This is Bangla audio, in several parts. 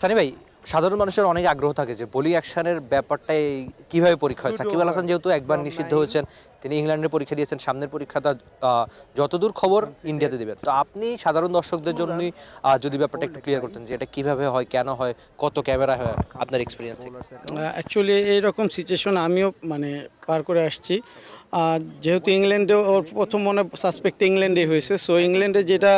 সানি ভাই সাধারণ মানুষের অনেক আগ্রহ থাকে যে বলি অ্যাকশনের ব্যাপারটাই কীভাবে পরীক্ষা হয়? সাকিব আল হাসান যেহেতু একবার নিষিদ্ধ হয়েছেন তিনি ইংল্যান্ডের পরীক্ষা দিয়েছেন সামনের পরীক্ষাটা যতদূর খবর ইন্ডিয়াতে দিবেন তো আপনি সাধারণ দর্শকদের জন্যই যদি ব্যাপারটা একটু ক্লিয়ার করতেন যে এটা কীভাবে হয় কেন হয় কত ক্যামেরা হয় আপনার এক্সপিরিয়েন্স অ্যাকচুয়ালি এইরকম সিচুয়েশন আমিও মানে পার করে আসছি। যেহেতু ইংল্যান্ডে ওর প্রথম মনে সাসপেক্ট ইংল্যান্ডে হয়েছে। সো ইংল্যান্ডে যেটা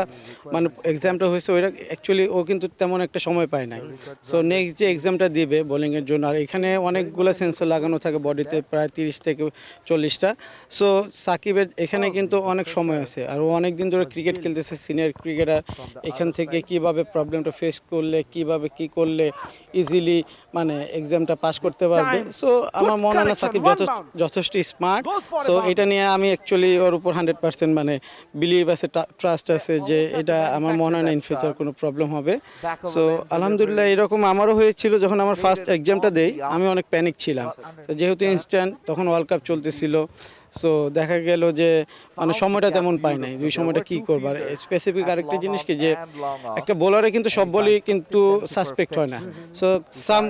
মানে এক্সামটা হয়েছে ওইটা অ্যাকচুয়ালি ও কিন্তু তেমন একটা সময় পায় নাই। সো নেক্সট যে এক্সামটা দিবে বোলিংয়ের জন্য আর এখানে অনেকগুলো সেন্সর লাগানো থাকে বডিতে প্রায় তিরিশ থেকে চল্লিশটা। সো সাকিবের এখানে কিন্তু অনেক সময় আছে আর ও অনেক দিন ধরে ক্রিকেট খেলতেছে সিনিয়র ক্রিকেটার এখান থেকে কীভাবে প্রবলেমটা ফেস করলে কীভাবে কি করলে ইজিলি মানে এক্সামটা পাস করতে পারবে। সো আমার মনে হয় না সাকিব যথেষ্ট যথেষ্ট স্মার্ট সো এটা নিয়ে আমি অ্যাকচুয়ালি ওর উপর হান্ড্রেড পার্সেন্ট মানে বিলিভ আছে ট্রাস্ট আছে যে এটা আমার মনে হয় না ইন ফিউচার কোনো প্রবলেম হবে। সো আলহামদুলিল্লাহ এরকম আমারও হয়েছিল যখন আমার ফার্স্ট এক্সামটা দেই আমি অনেক প্যানিক ছিলাম। যেহেতু ইনস্ট্যান্ট তখন ওয়ার্ল্ড কাপ চলতেছিল। সো দেখা গেল যে মানে সময়টা তেমন পাই নাই। দুই সময়টা কি করব? আর স্পেসিফিক আরেকটা জিনিস কি যে একটা বোলারে কিন্তু সব বলই কিন্তু সাসপেক্ট হয় না। সো সাম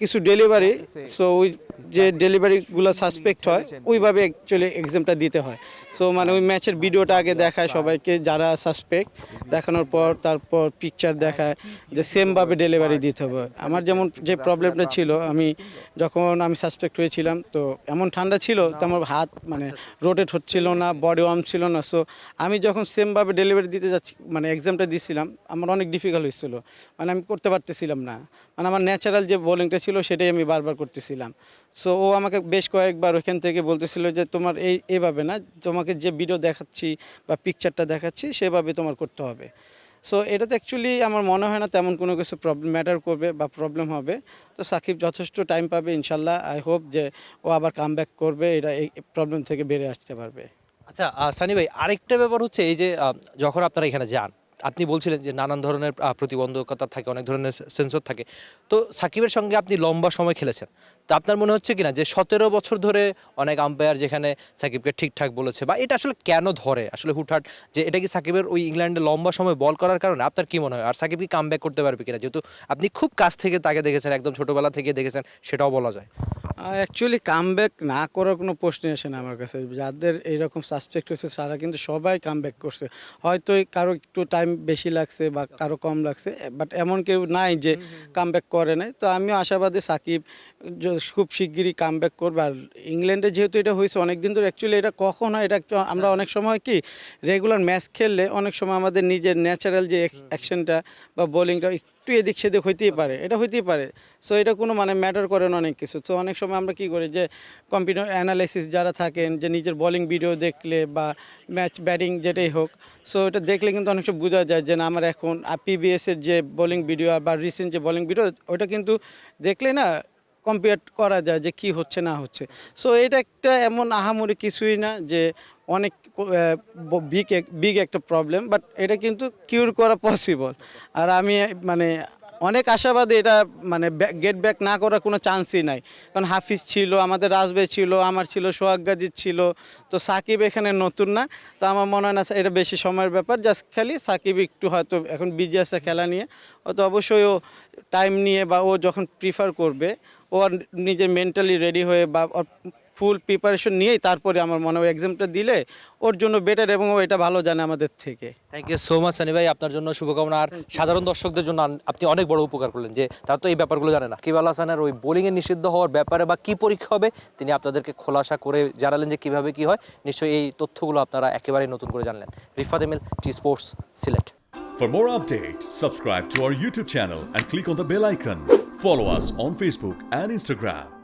কিছু ডেলিভারি সো ওই যে ডেলিভারিগুলো সাসপেক্ট হয়, ওইভাবে অ্যাকচুয়ালি এক্সামটা দিতে হয়। সো মানে ওই ম্যাচের ভিডিওটা আগে দেখায় সবাইকে, যারা সাসপেক্ট দেখানোর পর তারপর পিকচার দেখায়, যে সেমভাবে ডেলিভারি দিতে হবে। আমার যেমন যে প্রবলেমটা ছিল, আমি যখন আমি সাসপেক্ট হয়েছিলাম, তো এমন ঠান্ডা ছিল, তো আমার হাত মানে রোটেট হচ্ছিল না বডি ওয়ার্ম ছিল না। সো আমি যখন সেমভাবে ডেলিভারি দিতে যাচ্ছি মানে এক্সামটা দিচ্ছিলাম আমার অনেক ডিফিকাল্ট হয়েছিল। মানে আমি করতে পারতেছিলাম না। মানে আমার ন্যাচারাল যে বোলিংটা ছিল, সেটাই আমি বারবার করতেছিলাম। সো ও আমাকে বেশ কয়েকবার ওইখান থেকে বলতেছিল যে, তোমার এই, এভাবে না, তোমাকে যে ভিডিও দেখাচ্ছি বা পিকচারটা দেখাচ্ছি, সেভাবে তোমার করতে হবে। সো এটাতে অ্যাকচুয়ালি আমার মনে হয় না তেমন কোনো কিছু প্রবলেম ম্যাটার করবে বা প্রবলেম হবে। তো সাকিব যথেষ্ট টাইম পাবে, ইনশাল্লাহ। আই হোপ যে, ও আবার কাম করবে, এটা এই প্রবলেম থেকে বেরিয়ে আসতে পারবে। আচ্ছা সানি ভাই, আরেকটা ব্যাপার হচ্ছে এই যে যখন আপনারা এখানে যান আপনি বলছিলেন যে নানান ধরনের প্রতিবন্ধকতা থাকে, অনেক ধরনের সেন্সর থাকে। তো সাকিবের সঙ্গে আপনি লম্বা সময় খেলেছেন। তো আপনার মনে হচ্ছে কিনা যে সতেরো বছর ধরে অনেক আম্পায়ার যেখানে সাকিবকে ঠিকঠাক বলেছে, বা এটা আসলে কেন ধরে? আসলে হুটহাট যে এটা কি সাকিবের ওই ইংল্যান্ডে লম্বা সময় বল করার কারণে? আপনার কি মনে হয়? আর সাকিব কি কাম করতে পারবে কিনা? যেহেতু আপনি খুব কাছ থেকে তাকে দেখেছেন, একদম ছোটবেলা থেকে দেখেছেন, সেটাও বলা যায়। অ্যাকচুয়ালি কামব্যাক না করার কোনো প্রশ্নই আসে না আমার কাছে। যাদের এইরকম সাসপেক্ট হয়েছে তারা কিন্তু সবাই কামব্যাক করছে। হয়তো কারও একটু টাইম বেশি লাগছে বা কারও কম লাগছে বাট এমন কেউ নাই যে কামব্যাক করে নাই। তো আমিও আশাবাদী সাকিব খুব শিগগিরই কামব্যাক করবে। আর ইংল্যান্ডে যেহেতু এটা হয়েছে অনেক দিন ধরে অ্যাকচুয়ালি এটা কখন হয় এটা একটু আমরা অনেক সময় কি রেগুলার ম্যাচ খেললে অনেক সময় আমাদের নিজের ন্যাচারাল যে অ্যাকশনটা বা বোলিংটা একটু এদিক সেদিক হইতেই পারে এটা হইতেই পারে। সো এটা কোনো মানে ম্যাটার করে না অনেক কিছু। তো অনেক সময় আমরা কি করি যে কম্পিউটার অ্যানালাইসিস যারা থাকেন যে নিজের বোলিং ভিডিও দেখলে বা ম্যাচ ব্যাটিং যেটাই হোক সো এটা দেখলে কিন্তু অনেক সময় বোঝা যায় যে না আমার এখন পিবিএস এর যে বোলিং ভিডিও বা রিসেন্ট যে বোলিং ভিডিও ওটা কিন্তু দেখলে না কম্পেয়ার করা যায় যে কি হচ্ছে না হচ্ছে। সো এটা একটা এমন আহামরি কিছুই না যে অনেক বিগ বিগ একটা প্রবলেম বাট এটা কিন্তু কিউর করা পসিবল আর আমি মানে অনেক আশাবাদী এটা মানে গেট ব্যাক না করার কোনো চান্সই নাই। কারণ হাফিজ ছিল, আমাদের রাজবে ছিল, আমার ছিল, সোহাগ গাজী ছিল, তো সাকিব এখানে নতুন না। তো আমার মনে হয় না, এটা বেশি সময়ের ব্যাপার জাস্ট খালি সাকিব একটু হয়তো এখন বিজি আছে খেলা নিয়ে। ও তো অবশ্যই ও টাইম নিয়ে বা ও যখন প্রিফার করবে, ও নিজের মেন্টালি রেডি হয়ে বা ফুল প্রিপারেশন নিয়েই তারপরে আমার মনে হয় এক্সামটা দিলে ওর জন্য বেটার এবং ও এটা ভালো জানে আমাদের থেকে। Thank you so much Sunny ভাই। আপনার জন্য শুভকামনা। আর সাধারণ দর্শকদের জন্য আপনি অনেক বড় উপকার করলেন যে তারা তো এই ব্যাপারগুলো জানে না। কিবাল হাসানের ওই বোলিংয়ে নিষিদ্ধ হওয়ার ব্যাপারে বা কি পরীক্ষা হবে তিনি আপনাদেরকে খোলাসা করে জানালেন যে কীভাবে কি হয়। নিশ্চয়ই এই তথ্যগুলো আপনারা একেবারেই নতুন করে জানলেন। Rifat Emil T sports Sylhet For more updates, subscribe to our YouTube channel and click on the bell icon. Follow us on Facebook and Instagram.